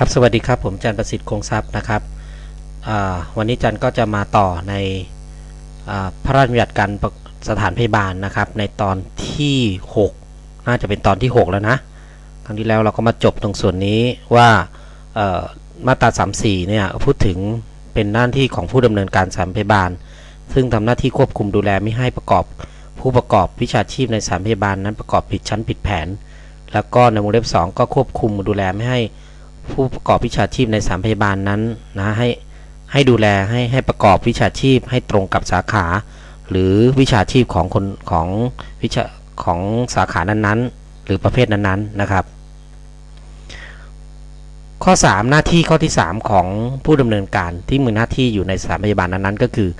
ครับสวัสดีครับผมจันประสิทธิ์คงทรัพย์นะครับวันนี้จันก็จะมาต่อในอพระราชบัญญัติการสถานพยาบาลนะครับ ในตอนที่ 6 น่าจะเป็นตอนที่ 6 แล้วนะ ครั้งที่แล้วเราก็มาจบตรงส่วนนี้ว่ามาตรา34เนี่ยพูดถึงเป็นหน้าที่ของผู้ดำเนินการสถานพยาบาล ซึ่งทำหน้าที่ควบคุมดูแลไม่ให้ประกอบผู้ประกอบวิชาชีพในสถานพยาบาลนั้นประกอบผิดชั้นผิดแผน แล้วก็ในวงเล็บ2ก็ควบคุมดูแลไม่ให้ ผู้ประกอบวิชาชีพในสถานพยาบาลนั้นนะให้ให้ดูแลให้ให้ประกอบวิชาชีพให้ตรงกับสาขา หรือวิชาชีพของคนของวิชาของสาขานั้นๆ หรือประเภทนั้นๆนะครับ ข้อ 3 หน้าที่ข้อที่ 3 ของผู้ดำเนินการที่มีหน้าที่อยู่ในสถานพยาบาลนั้นๆ ก็คือ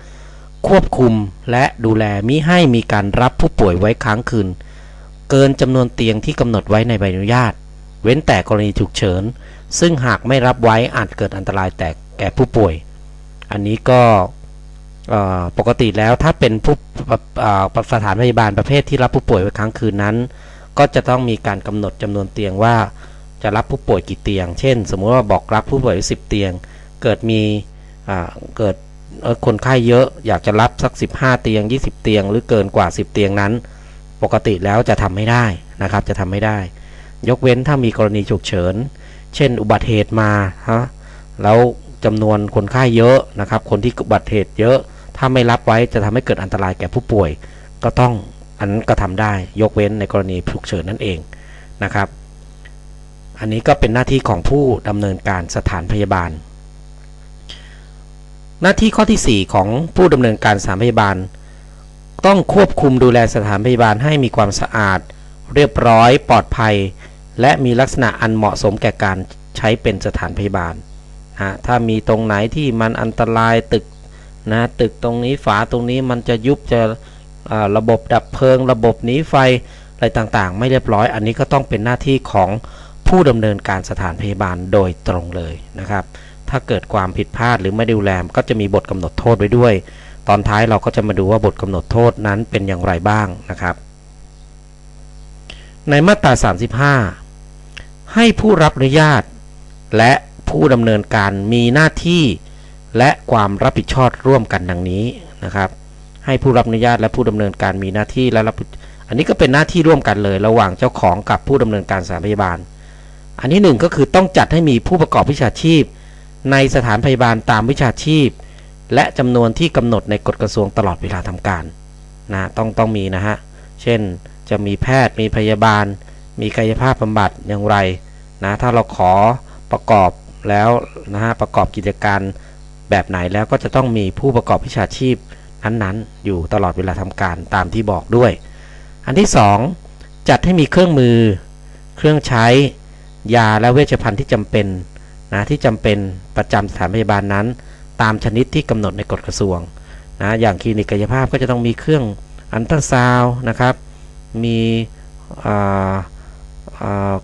ควบคุมและดูแลมิให้มีการรับผู้ป่วยไว้ค้างคืน เกินจำนวนเตียงที่กำหนดไว้ในใบอนุญาต เว้นแต่กรณีฉุกเฉิน ซึ่งหากไม่รับไว้อาจเกิดอันตรายแต่แก่ผู้ป่วย อันนี้ก็ปกติแล้วถ้าเป็นผู้สถานพยาบาลประเภทที่รับผู้ป่วยไว้ค้างคืนนั้น ก็จะต้องมีการกำหนดจำนวนเตียงว่าจะรับผู้ป่วยกี่เตียง เช่น สมมุติว่าบอกรับผู้ป่วยไว้10เตียง เกิดมีเกิดคนไข้เยอะอยากจะรับสัก 15 เตียง 20 เตียง หรือเกินกว่า 10 เตียงนั้น ปกติแล้วจะทำไม่ได้นะครับจะทำไม่ได้ ยกเว้นถ้ามีกรณีฉุกเฉิน เช่น อุบัติเหตุมาฮะแล้วจำนวนคนไข้เยอะนะครับ คนที่อุบัติเหตุเยอะ ถ้าไม่รับไว้จะทำให้เกิดอันตรายแก่ผู้ป่วย ก็ต้องอันนั้นก็ทำได้ยกเว้นในกรณีฉุกเฉินนั่นเองนะครับ อันนี้ก็เป็นหน้าที่ของผู้ดำเนินการสถานพยาบาล หน้าที่ข้อที่ 4 ของผู้ดำเนินการสถานพยาบาล ต้องควบคุมดูแลสถานพยาบาลให้มีความสะอาด เรียบร้อยปลอดภัย และมีลักษณะอันเหมาะสมแก่การใช้เป็นสถานพยาบาลนะถ้ามีตรงไหนที่มันอันตรายตึกนะตึกตรงนี้ฝาตรงนี้มันจะยุบจะอ่าระบบดับเพลิง ระบบหนีไฟอะไรต่างๆ ไม่เรียบร้อย อันนี้ก็ต้องเป็นหน้าที่ของผู้ดำเนินการสถานพยาบาลโดยตรงเลยนะครับ ถ้าเกิดความผิดพลาดหรือไม่ดูแลก็จะมีบทกำหนดโทษไว้ด้วย ตอนท้ายเราก็จะมาดูว่าบทกำหนดโทษนั้นเป็นอย่างไรบ้างนะครับ ในมาตรา 35 ให้ผู้รับอนุญาต และผู้ดำเนินการมีหน้าที่และความรับผิดชอบร่วมกันดังนี้นะครับ ให้ผู้รับอนุญาตและผู้ดำเนินการมีหน้าที่และรับอันนี้ก็เป็นหน้าที่ร่วมกันเลย ระหว่างเจ้าของกับผู้ดำเนินการสถานพยาบาล อันที่หนึ่งก็คือต้องจัดให้มีผู้ประกอบวิชาชีพ ในสถานพยาบาลตามวิชาชีพ และจำนวนที่กำหนดในกฎกระทรวงตลอดเวลาทำการนะต้องต้องมีนะฮะเช่นจะมีแพทย์มีพยาบาล มีกายภาพบำบัดอย่างไร นะถ้าเราขอประกอบแล้วนะฮะประกอบกิจการแบบไหนแล้วก็จะต้องมีผู้ประกอบวิชาชีพนั้นๆ อยู่ตลอดเวลาทำการตามที่บอกด้วย อันที่ 2 จัดให้มีเครื่องมือ เครื่องใช้ยาและเวชภัณฑ์ที่จำเป็นนะที่จำเป็นประจำสถานพยาบาลนั้น ตามชนิดที่กำหนดในกฎกระทรวงนะอย่างคลินิกกายภาพก็จะต้องมีเครื่องอันตราซาวนะครับ มี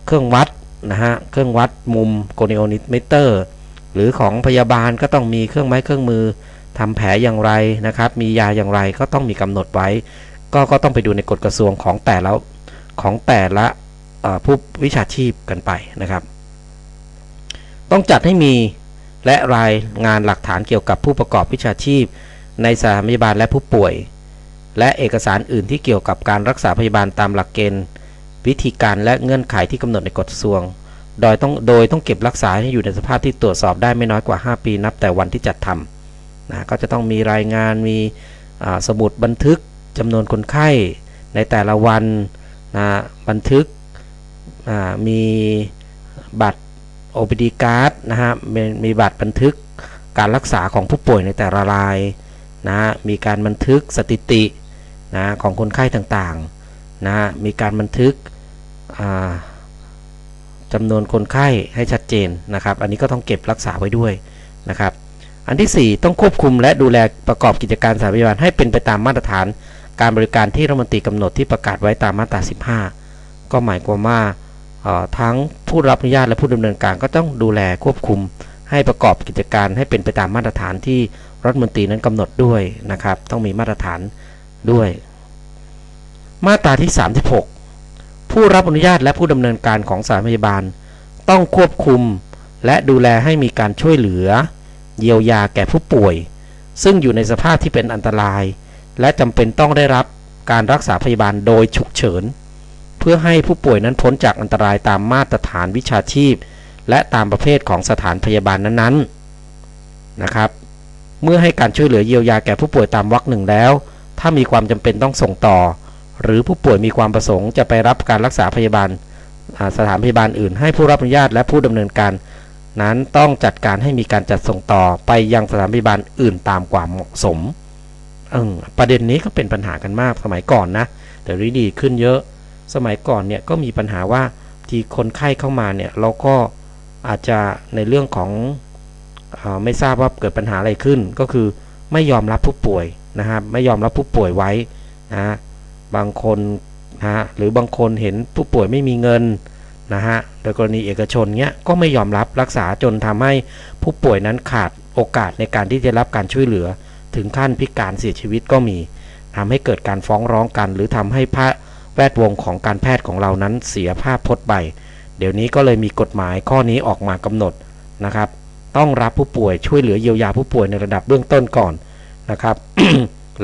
เครื่องวัด นะฮะเครื่องวัดมุมโกนิโอนิเมเตอร์หรือของพยาบาลก็ต้องมีเครื่องไม้เครื่องมือทำแผลอย่างไรนะครับ มียาอย่างไรก็ต้องมีกำหนดไว้ ก็ก็ต้องไปดูในกฎกระทรวงของแต่ละของแต่ละผู้วิชาชีพกันไปนะครับ ต้องจัดให้มีและรายงานหลักฐานเกี่ยวกับผู้ประกอบวิชาชีพ ในสถานพยาบาลและผู้ป่วย และเอกสารอื่นที่เกี่ยวกับการรักษาพยาบาลตามหลักเกณฑ์ วิธีการและเงื่อนไขที่กำหนดในกฎกระทรวง โดยต้องโดยต้องเก็บรักษาให้อยู่ในสภาพที่ตรวจสอบได้ไม่น้อยกว่า 5 ปีนับแต่วันที่จัดทำนะก็จะต้องมีรายงานมีสมุดบันทึกจำนวนคนไข้ในแต่ละวันนะบันทึกมีบัตร OPD card นะฮะมีมีบัตรบันทึกการรักษาของผู้ป่วยในแต่ละรายนะมีการบันทึกสถิตินะของคนไข้ต่างๆนะฮะมีการบันทึก จำนวนคนไข้ให้ชัดเจนนะครับ อันนี้ก็ต้องเก็บรักษาไว้ด้วยนะครับ อันที่ 4 ต้องควบคุมและดูแลประกอบกิจการสถานพยาบาลให้เป็นไปตามมาตรฐานการบริการที่รัฐมนตรีกำหนดที่ประกาศไว้ตามมาตรา 15 ก็หมายความว่าทั้งผู้รับอนุญาตและผู้ดำเนินการก็ต้องดูแลควบคุม ให้ประกอบกิจการให้เป็นไปตามมาตรฐานที่รัฐมนตรีนั้นกำหนดด้วยนะครับ ต้องมีมาตรฐานด้วย มาตราที่ 36 ผู้รับอนุญาตและผู้ดำเนินการของสถานพยาบาล ต้องควบคุม และดูแลให้มีการช่วยเหลือ เยียวยาแก่ผู้ป่วย ซึ่งอยู่ในสภาพที่เป็นอันตราย และจำเป็นต้องได้รับการรักษาพยาบาลโดยฉุกเฉิน เพื่อให้ผู้ป่วยนั้นพ้นจากอันตรายตามมาตรฐานวิชาชีพ และตามประเภทของสถานพยาบาลนั้นๆนะครับ เมื่อให้การช่วยเหลือเยียวยาแก่ผู้ป่วยตามวรรคหนึ่งแล้ว ถ้ามีความจำเป็นต้องส่งต่อ หรือผู้ป่วยมีความประสงค์จะไปรับการรักษาพยาบาลสถานพยาบาลอื่น ให้ผู้รับอนุญาตและผู้ดำเนินการ นั้นต้องจัดการให้มีการจัดส่งต่อไปยังสถานพยาบาลอื่นตามความเหมาะสมออประเด็นนี้ก็เป็นปัญหากันมากสมัยก่อนนะแต่รีดีขึ้นเยอะ สมัยก่อนเนี่ยก็มีปัญหาว่าที่คนไข้เข้ามาเนี่ยเราก็อาจจะในเรื่องของอไม่ทราบว่าเกิดปัญหาอะไรขึ้น ก็คือไม่ยอมรับผู้ป่วยนะครับไม่ยอมรับผู้ป่วยไว้นะ บางคนนะฮะหรือบางคนเห็นผู้ป่วยไม่มีเงินนะฮะโดยกรณีเอกชนเนี้ยก็ไม่ยอมรับรักษาจนทำให้ผู้ป่วยนั้นขาดโอกาสในการที่จะรับการช่วยเหลือ ถึงขั้นพิการเสียชีวิตก็มีทำให้เกิดการฟ้องร้องกัน หรือทำให้พระแวดวงของการแพทย์ของเรานั้นเสียภาพพจน์ไปเดี๋ยวนี้ก็เลยมีกฎหมายข้อนี้ออกมากำหนดนะครับ ต้องรับผู้ป่วยช่วยเหลือเยียวยาผู้ป่วยในระดับเบื้องต้นก่อนนะครับ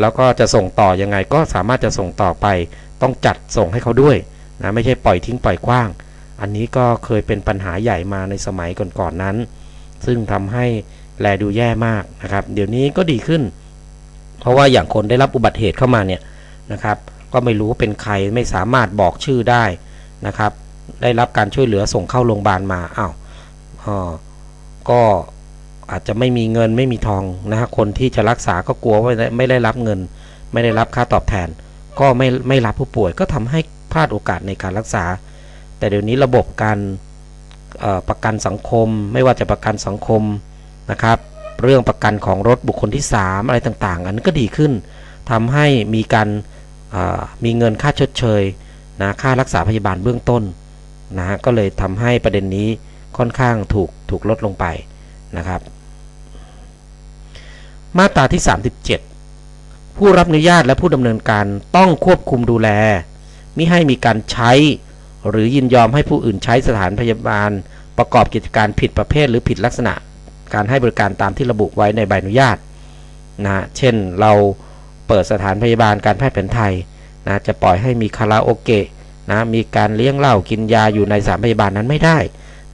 แล้วก็จะส่งต่อยังไงก็สามารถจะส่งต่อไป ต้องจัดส่งให้เขาด้วยนะไม่ใช่ปล่อยทิ้งปล่อยกว้าง อันนี้ก็เคยเป็นปัญหาใหญ่มาในสมัยก่อนๆนนั้น ซึ่งทำให้แลดูแย่มากนะครับ เดี๋ยวนี้ก็ดีขึ้น เพราะว่าอย่างคนได้รับอุบัติเหตุเข้ามาเนี่ยนะครับ ก็ไม่รู้เป็นใครไม่สามารถบอกชื่อได้นะครับ ได้รับการช่วยเหลือส่งเข้าโรงพยาบาลมาอ้าวอ๋อก็ อาจจะไม่มีเงินไม่มีทองนะฮะคนที่จะรักษาก็กลัวว่าไม่ได้รับเงิน ไม่ได้รับค่าตอบแทน ก็ไม่ไม่รับผู้ป่วย ก็ทำให้พลาดโอกาสในการรักษา แต่เดี๋ยวนี้ระบบการประกันสังคม ไม่ว่าจะประกันสังคมนะครับ เรื่องประกันของรถบุคคลที่ 3 อะไรต่างๆ อันนั้นก็ดีขึ้นทำให้มีการมีเงินค่าชดเชยนะค่ารักษาพยาบาลเบื้องต้นนะฮะก็เลยทำให้ประเด็นนี้ค่อนข้างถูกถูกลดลงไปนะครับ มาตราที่ 37 ผู้รับอนุญาตและผู้ดำเนินการต้องควบคุมดูแล มิให้มีการใช้ หรือยินยอมให้ผู้อื่นใช้สถานพยาบาล ประกอบกิจการผิดประเภทหรือผิดลักษณะ การให้บริการตามที่ระบุไว้ในใบอนุญาตนะเช่นเราเปิดสถานพยาบาลการแพทย์แผนไทยนะจะปล่อยให้มีคาราโอเกะนะมีการเลี้ยงเหล้ากินยาอยู่ในสถานพยาบาลนั้นไม่ได้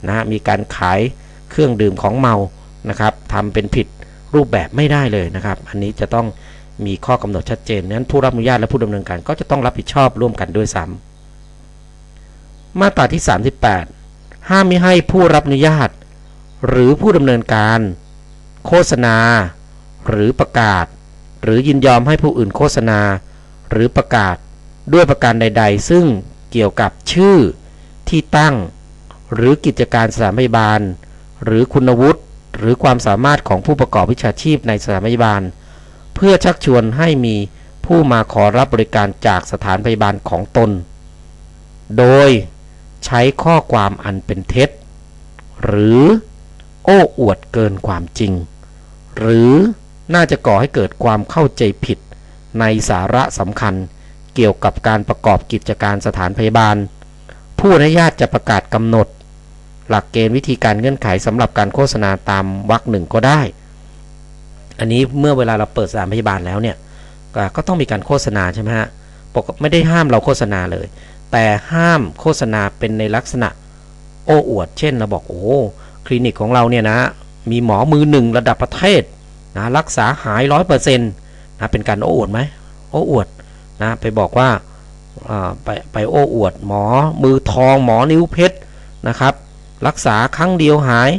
นะมีการขายเครื่องดื่มของเมานะครับทำเป็นผิด รูปแบบไม่ได้เลยนะครับ อันนี้จะต้องมีข้อกำหนดชัดเจนนั้นผู้รับอนุญาตและผู้ดำเนินการก็จะต้องรับผิดชอบร่วมกันด้วยซ้ำมาตราที่ 38 ห้ามไม่ให้ผู้รับอนุญาต หรือผู้ดำเนินการ โฆษณา หรือประกาศ หรือยินยอมให้ผู้อื่นโฆษณา หรือประกาศด้วยประการใด ๆ ซึ่งเกี่ยวกับชื่อที่ตั้ง หรือกิจการสถานพยาบาล หรือคุณวุฒิ หรือความสามารถของผู้ประกอบวิชาชีพในสถานพยาบาล เพื่อชักชวนให้มีผู้มาขอรับบริการจากสถานพยาบาลของตน โดยใช้ข้อความอันเป็นเท็จ หรือโอ้อวดเกินความจริง หรือน่าจะก่อให้เกิดความเข้าใจผิด ในสาระสำคัญเกี่ยวกับการประกอบกิจการสถานพยาบาล ผู้อนุญาตจะประกาศกำหนด หลักเกณฑ์วิธีการเงื่อนไขสำหรับการโฆษณาตามวรรคหนึ่งก็ได้ อันนี้เมื่อเวลาเราเปิดสถานพยาบาลแล้วเนี่ยก็ก็ต้องมีการโฆษณาใช่ไหมฮะปกไม่ได้ห้ามเราโฆษณาเลย แต่ห้ามโฆษณาเป็นในลักษณะโอ้อวด เช่นเราบอกโอ้คลินิกของเราเนี่ยนะมีหมอมือหนึ่งระดับประเทศนะรักษาหายร้อยเปอร์เซ็นต์นะเป็นการโอ้อวดไหมโอ้อวดนะไปบอกว่าอ่าไปไปโอ้อวดหมอมือทองหมอนิ้วเพชรนะครับ รักษาครั้งเดียวหาย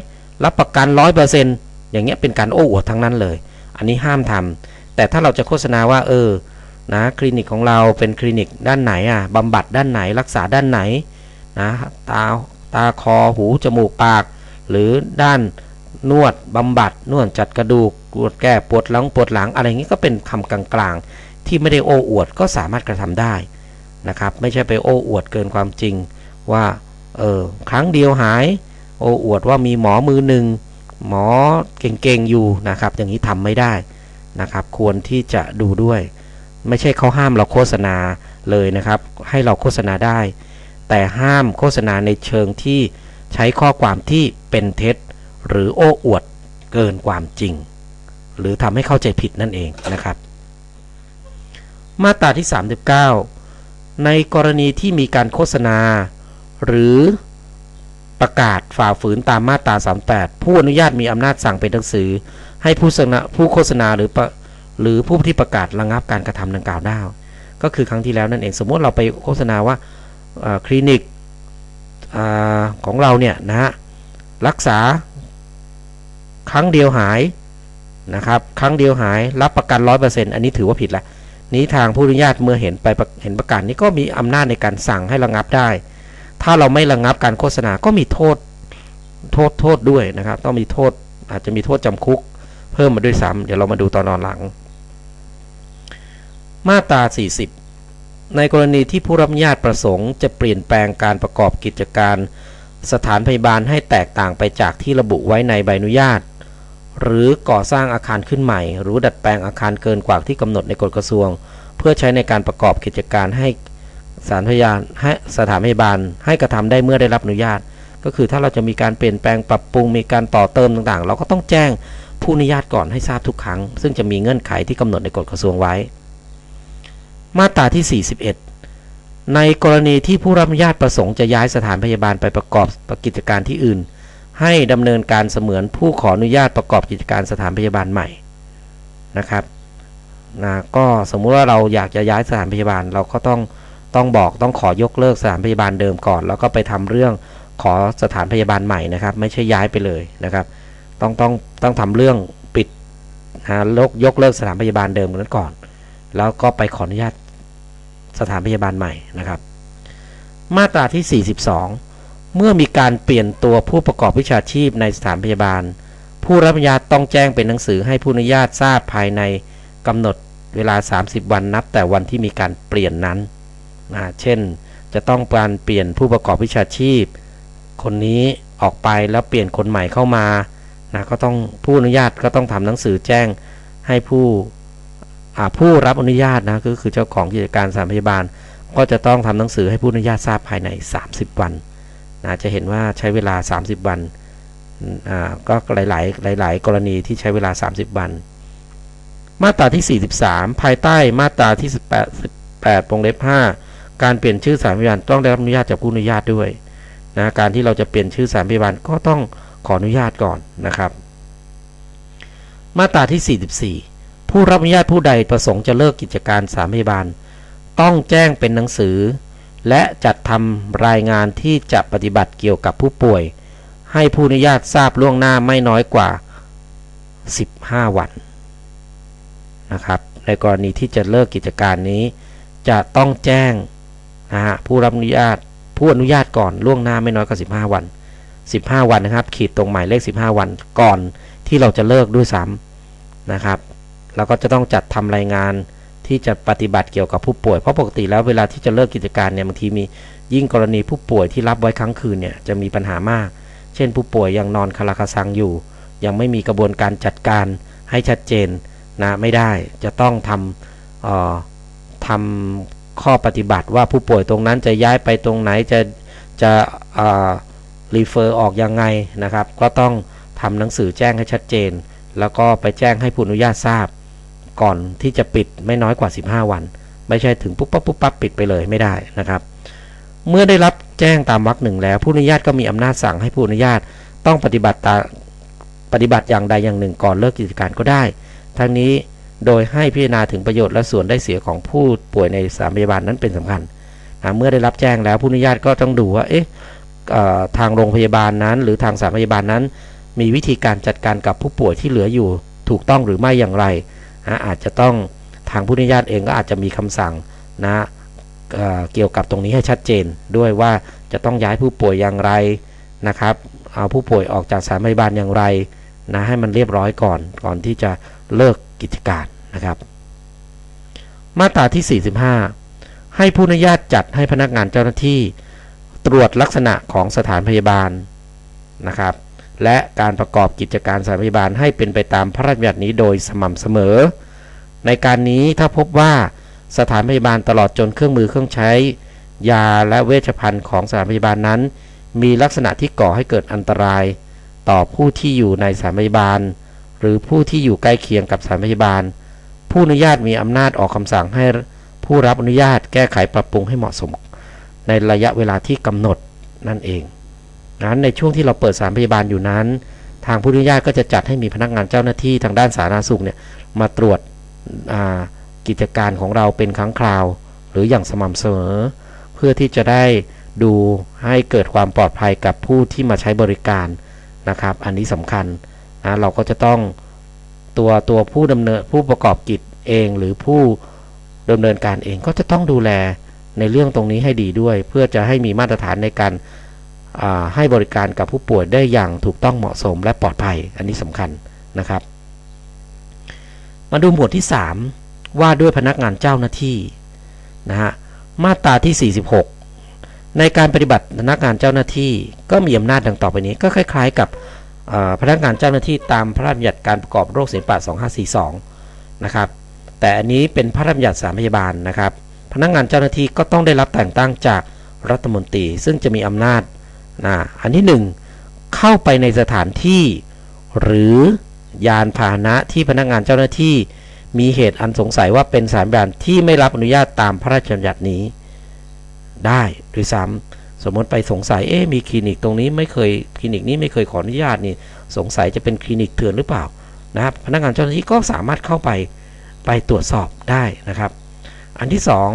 รับประกันร้อยเปอร์เซ็นต์อย่างเงี้ยเป็นการโอ้อวดทั้งนั้นเลย อันนี้ห้ามทำแต่ถ้าเราจะโฆษณาว่า เออนะคลินิกของเราเป็นคลินิกด้านไหนอะบำบัดด้านไหนรักษาด้านไหนนะตาตาคอหูจมูกปาก หรือด้านนวดบำบัดนวดจัดกระดูกปวดแก้ปวดหลังปวดหลังอะไรอย่างนี้ก็เป็นคำกลางๆ ที่ไม่ได้โอ้อวดก็สามารถกระทำได้นะครับ ไม่ใช่ไปโอ้อวดเกินความจริงว่า เออครั้งเดียวหาย โอ้อวดว่ามีหมอมือหนึ่งหมอเก่งๆอยู่นะครับ อย่างนี้ทำไม่ได้นะครับ ควรที่จะดูด้วย ไม่ใช่เขาห้ามเราโฆษณาเลยนะครับ ให้เราโฆษณาได้ แต่ห้ามโฆษณาในเชิงที่ใช้ข้อความที่เป็นเท็จ หรือโอ้อวดเกินความจริง หรือทำให้เข้าใจผิดนั่นเองนะครับ มาตราที่ 39 ในกรณีที่มีการโฆษณา หรือประกาศฝ่าฝืนตามมาตรา 38 ผู้อนุญาตมีอำนาจสั่งเป็นหนังสือ ให้ผู้สนะผู้โฆษณาหรือหรือผู้ที่ประกาศระงับการกระทำดังกล่าวได้ก็คือครั้งที่แล้วนั่นเองสมมติเราไปโฆษณาว่าคลินิกอของเราเนี่ยนะฮะรักษาครั้งเดียวหายนะครับครั้งเดียวหายรับประกัน 100%อันนี้ถือว่าผิดละนี้ทางผู้อนุญาตเมื่อเห็นไปเห็นประกาศนี้ก็มีอำนาจในการสั่งให้ระงับได้ ถ้าเราไม่ระงับการโฆษณาก็มีโทษโทษโทษด้วยนะครับ ต้องมีโทษอาจจะมีโทษจำคุก เพิ่มมาด้วยซ้ำเดี๋ยวเรามาดูตอนนอนหลัง มาตรา 40 ในกรณีที่ผู้รับอนุญาตประสงค์จะเปลี่ยนแปลงการประกอบกิจการสถานพยาบาลให้แตกต่างไปจากที่ระบุไว้ในใบอนุญาต หรือก่อสร้างอาคารขึ้นใหม่ หรือดัดแปลงอาคารเกินกว่าที่กำหนดในกฎกระทรวง เพื่อใช้ในการประกอบกิจการให้ สถานพยาบาลให้สถานพยาบาลให้กระทำได้เมื่อได้รับอนุญาต ก็คือถ้าเราจะมีการเปลี่ยนแปลงปรับปรุงมีการต่อเติมต่างๆ เราก็ต้องแจ้งผู้อนุญาตก่อนให้ทราบทุกครั้ง ซึ่งจะมีเงื่อนไขที่กำหนดในกฎกระทรวงไว้ มาตราที่ 41 ในกรณีที่ผู้รับอนุญาตประสงค์จะย้ายสถานพยาบาลไปประกอบกิจการที่อื่น ให้ดำเนินการเสมือนผู้ขออนุญาตประกอบกิจการสถานพยาบาลใหม่นะครับนะก็สมมุติว่าเราอยากจะย้ายสถานพยาบาลเราก็ต้อง ต้องบอกต้องขอยกเลิกสถานพยาบาลเดิมก่อน แล้วก็ไปทำเรื่องขอสถานพยาบาลใหม่นะครับ ไม่ใช่ย้ายไปเลยนะครับ ต้องต้องต้องทำเรื่องปิดนะลกยกเลิกสถานพยาบาลเดิมนั้นก่อน แล้วก็ไปขออนุญาตสถานพยาบาลใหม่นะครับ มาตราที่ 42 เมื่อมีการเปลี่ยนตัวผู้ประกอบวิชาชีพในสถานพยาบาล ผู้รับอนุญาตต้องแจ้งเป็นหนังสือให้ผู้อนุญาตทราบภายในกำหนดเวลา 30 วันนับแต่วันที่มีการเปลี่ยนนั้น เช่น จะต้องการเปลี่ยนผู้ประกอบวิชาชีพ คนนี้ออกไปแล้วเปลี่ยนคนใหม่เข้ามานะก็ต้องผู้อนุญาตก็ต้องทำหนังสือแจ้งให้ผู้ผู้รับอนุญาตนะก็คือเจ้าของกิจการสถานพยาบาล ก็จะต้องทำหนังสือให้ผู้อนุญาตทราบภายใน 30 วันนะจะเห็นว่าใช้เวลา 30 วันก็หลาย ๆ หลาย ๆ กรณีที่ใช้เวลา 30 วัน มาตราที่ 43 ภายใต้มาตราที่ 18 18วงเล็บ5 การเปลี่ยนชื่อสถานพยาบาลต้องได้รับอนุญาตจากผู้อนุญาตด้วยนะการที่เราจะเปลี่ยนชื่อสถานพยาบาลก็ต้องขออนุญาตก่อนนะครับ มาตราที่ 44 ผู้รับอนุญาตผู้ใดประสงค์จะเลิกกิจการสถานพยาบาล ต้องแจ้งเป็นหนังสือ และจัดทำรายงานที่จะปฏิบัติเกี่ยวกับผู้ป่วย ให้ผู้อนุญาตทราบล่วงหน้าไม่น้อยกว่า 15 วันนะครับในกรณีที่จะเลิกกิจการนี้ จะต้องแจ้ง นะฮะผู้รับอนุญาตผู้อนุญาตก่อนล่วงหน้าไม่น้อยกว่า15 วัน 15 วันนะครับ ขีดตรงหมายเลข 15 วันก่อนที่เราจะเลิกด้วยซ้ำนะครับเราก็จะต้องจัดทำรายงานที่จะปฏิบัติเกี่ยวกับผู้ป่วย เพราะปกติแล้วเวลาที่จะเลิกกิจการเนี่ยบางทีมียิ่งกรณีผู้ป่วยที่รับไว้ครั้งคืนเนี่ยจะมีปัญหามาก เช่น ผู้ป่วยยังนอนคาราคาซังอยู่ ยังไม่มีกระบวนการจัดการให้ชัดเจนนะไม่ได้จะต้องทำทำ ข้อปฏิบัติว่าผู้ป่วยตรงนั้นจะย้ายไปตรงไหนจะจะรีเฟอร์ออกยังไงนะครับ ก็ต้องทำหนังสือแจ้งให้ชัดเจน แล้วก็ไปแจ้งให้ผู้อนุญาตทราบ ก่อนที่จะปิดไม่น้อยกว่า 15 วัน ไม่ใช่ถึงปุ๊บปั๊บปุ๊บปั๊บปิดไปเลยไม่ได้นะครับ เมื่อได้รับแจ้งตามวรรคหนึ่งแล้ว ผู้อนุญาตก็มีอำนาจสั่งให้ผู้อนุญาตต้องปฏิบัติตาปฏิบัติอย่างใดอย่างหนึ่งก่อนเลิกกิจการก็ได้ ทั้งนี้ โดยให้พิจารณาถึงประโยชน์และส่วนได้เสียของผู้ป่วยในสถานพยาบาลนั้นเป็นสำคัญนะเมื่อได้รับแจ้งแล้วผู้อนุญาตก็ต้องดูว่าเอ๊ะทางโรงพยาบาลนั้น หรือทางสถานพยาบาลนั้น มีวิธีการจัดการกับผู้ป่วยที่เหลืออยู่ถูกต้องหรือไม่อย่างไรนะอาจจะต้องทางผู้อนุญาตเองก็อาจจะมีคำสั่งนะเเกี่ยวกับตรงนี้ให้ชัดเจนด้วยว่าจะต้องย้ายผู้ป่วยอย่างไรนะครับ เอาผู้ป่วยออกจากสถานพยาบาลอย่างไรนะให้มันเรียบร้อยก่อนก่อนที่จะเลิก กิจการนะครับ มาตราที่ 45 ให้ผู้อนุญาตจัดให้พนักงานเจ้าหน้าที่ ตรวจลักษณะของสถานพยาบาลนะครับ และการประกอบกิจการสถานพยาบาลให้เป็นไปตามพระราชบัญญัตินี้โดยสม่ำเสมอ ในการนี้ถ้าพบว่าสถานพยาบาลตลอดจนเครื่องมือเครื่องใช้ ยาและเวชภัณฑ์ของสถานพยาบาลนั้น มีลักษณะที่ก่อให้เกิดอันตราย ต่อผู้ที่อยู่ในสถานพยาบาล รือผู้ที่อยู่ใกล้เคียงกับสถานพยาบาล ผู้อนุญาตมีอำนาจออกคำสั่งให้ผู้รับอนุญาตแก้ไขปรับปรุงให้เหมาะสม ในระยะเวลาที่กำหนดนั่นเองนั้นในช่วงที่เราเปิดสถานพยาบาลอยู่นั้น ทางผู้อนุญาตก็จะจัดให้มีพนักงานเจ้าหน้าที่ทางด้านสาธารณสุขเนี่ยมาตรวจกิจการของเราเป็นครั้งคราว หรืออย่างสม่ำเสมอ เพื่อที่จะได้ดูให้เกิดความปลอดภัยกับผู้ที่มาใช้บริการนะครับ อันนี้สำคัญ นะเราก็จะต้องตัวตัวผู้ดำเนินผู้ประกอบกิจเองหรือผู้ดำเนินการเองก็จะต้องดูแลในเรื่องตรงนี้ให้ดีด้วย เพื่อจะให้มีมาตรฐานในการให้บริการกับผู้ป่วยได้อย่างถูกต้องเหมาะสมและปลอดภัย อันนี้สำคัญนะครับ มาดูหมวดที่ 3 ว่าด้วยพนักงานเจ้าหน้าที่นะฮะมาตราที่ 46 ในการปฏิบัติพนักงานเจ้าหน้าที่ก็มีอำนาจดังต่อไปนี้ก็คล้าย ๆ กับ พนักงานเจ้าหน้าที่ตามพระราชบัญญัติการประกอบโรคศิลปะ 2542 นะครับ แต่อันนี้เป็นพระราชบัญญัติสารพยาบาลนะครับ พนักงานเจ้าหน้าที่ก็ต้องได้รับแต่งตั้งจากรัฐมนตรี ซึ่งจะมีอำนาจนะอันที่ 1 เข้าไปในสถานที่ หรือยานพาหนะที่พนักงานเจ้าหน้าที่ มีเหตุอันสงสัยว่าเป็นสานบริการที่ไม่รับอนุญาตตามพระราชบัญญัตินี้ ได้ด้วยซ้ำ สมมติไปสงสัยเอ๊มีคลินิกตรงนี้ไม่เคยคลินิกนี้ไม่เคยขออนุญาตนี่สงสัยจะเป็นคลินิกเถื่อนหรือเปล่านะครับพนักงานเจ้าหน้าที่ก็สามารถเข้าไปไปตรวจสอบได้นะครับ อันที่สอง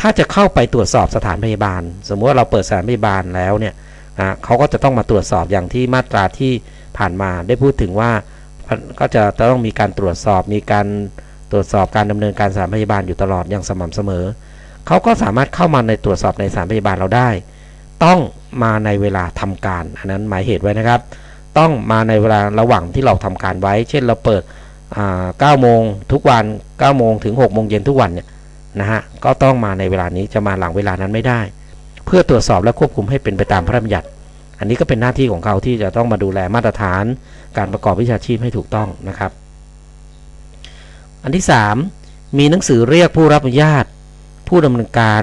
ถ้าจะเข้าไปตรวจสอบสถานพยาบาล สมมติว่าเราเปิดสถานพยาบาลแล้วเนี่ยนะเขาก็จะต้องมาตรวจสอบอย่างที่มาตราที่ผ่านมาได้พูดถึงว่าก็จะต้องมีการตรวจสอบมีการตรวจสอบการดำเนินการสถานพยาบาลอยู่ตลอดอย่างสม่ำเสมอ เขาก็สามารถเข้ามาในตรวจสอบในสถานพยาบาลเราได้ ต้องมาในเวลาทำการ อันนั้นหมายเหตุไว้นะครับ ต้องมาในเวลาระหว่างที่เราทำการไว้ เช่นเราเปิด9โมงทุกวัน9โมงถึง6โมงเย็นทุกวันเนี่ยนะฮะก็ต้องมาในเวลานี้จะมาหลังเวลานั้นไม่ได้ เพื่อตรวจสอบและควบคุมให้เป็นไปตามพระราชบัญญัติ อันนี้ก็เป็นหน้าที่ของเขาที่จะต้องมาดูแลมาตรฐาน การประกอบวิชาชีพให้ถูกต้องนะครับ อันที่ 3 มีหนังสือเรียกผู้รับอนุญาต ผู้ดำเนินการ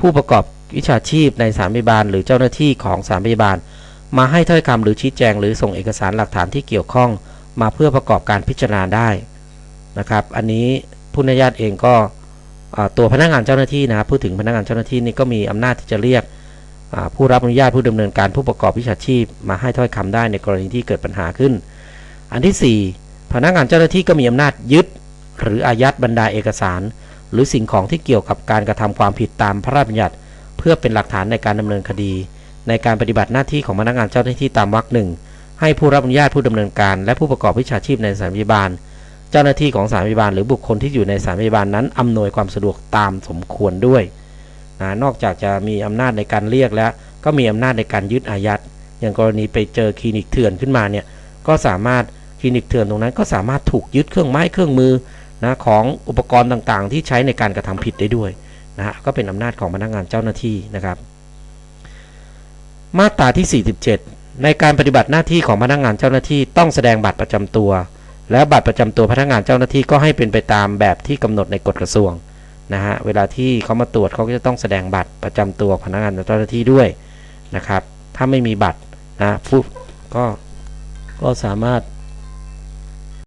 ผู้ประกอบ วิชาชีพในสถานพยาบาลหรือเจ้าหน้าที่ของสถานพยาบาล มาให้ถ้อยคำหรือชี้แจง หรือส่งเอกสารหลักฐานที่เกี่ยวข้อง มาเพื่อประกอบการพิจารณาได้นะครับ อันนี้ผู้อนุญาตเองก็ตัวพนักงานเจ้าหน้าที่นะครับพูดถึงพนักงานเจ้าหน้าที่นี่ก็มีอำนาจที่จะเรียกผู้รับอนุญาตผู้ดำเนินการผู้ประกอบวิชาชีพ มาให้ถ้อยคำได้ในกรณีที่เกิดปัญหาขึ้น อันที่ 4 พนักงานเจ้าหน้าที่ก็มีอำนาจยึด หรืออายัดบรรดาเอกสาร หรือสิ่งของที่เกี่ยวกับการกระทำความผิดตามพระราชบัญญัติ เพื่อเป็นหลักฐานในการดำเนินคดี ในการปฏิบัติหน้าที่ของพนักงานเจ้าหน้าที่ตามวรรคหนึ่งให้ผู้รับอนุญาตผู้ดำเนินการและผู้ประกอบวิชาชีพในสถานพยาบาล เจ้าหน้าที่ของสถานพยาบาลหรือบุคคลที่อยู่ในสถานพยาบาลนั้นอำนวยความสะดวกตามสมควรด้วยนะนอกจากจะมีอำนาจในการเรียกแล้ว ก็มีอำนาจในการยึดอายัดอย่างกรณีไปเจอคลินิกเถื่อนขึ้นมาเนี่ยก็สามารถคลินิกเถื่อนตรงนั้น ก็สามารถถูกยึดเครื่องไม้เครื่องมือนะของอุปกรณ์ต่างๆ ที่ใช้ในการกระทำผิดได้ด้วย นะฮะก็เป็นอำนาจของพนักงานเจ้าหน้าที่นะครับ มาตราที่ 47 ในการปฏิบัติหน้าที่ของพนักงานเจ้าหน้าที่ต้องแสดงบัตรประจำตัว และบัตรประจำตัวพนักงานเจ้าหน้าที่ก็ให้เป็นไปตามแบบที่กำหนดในกฎกระทรวงนะฮะเวลาที่เขามาตรวจเขาก็จะต้องแสดงบัตรประจำตัวพนักงานเจ้าหน้าที่ด้วยนะครับ ถ้าไม่มีบัตรนะผู้ก็ก็สามารถ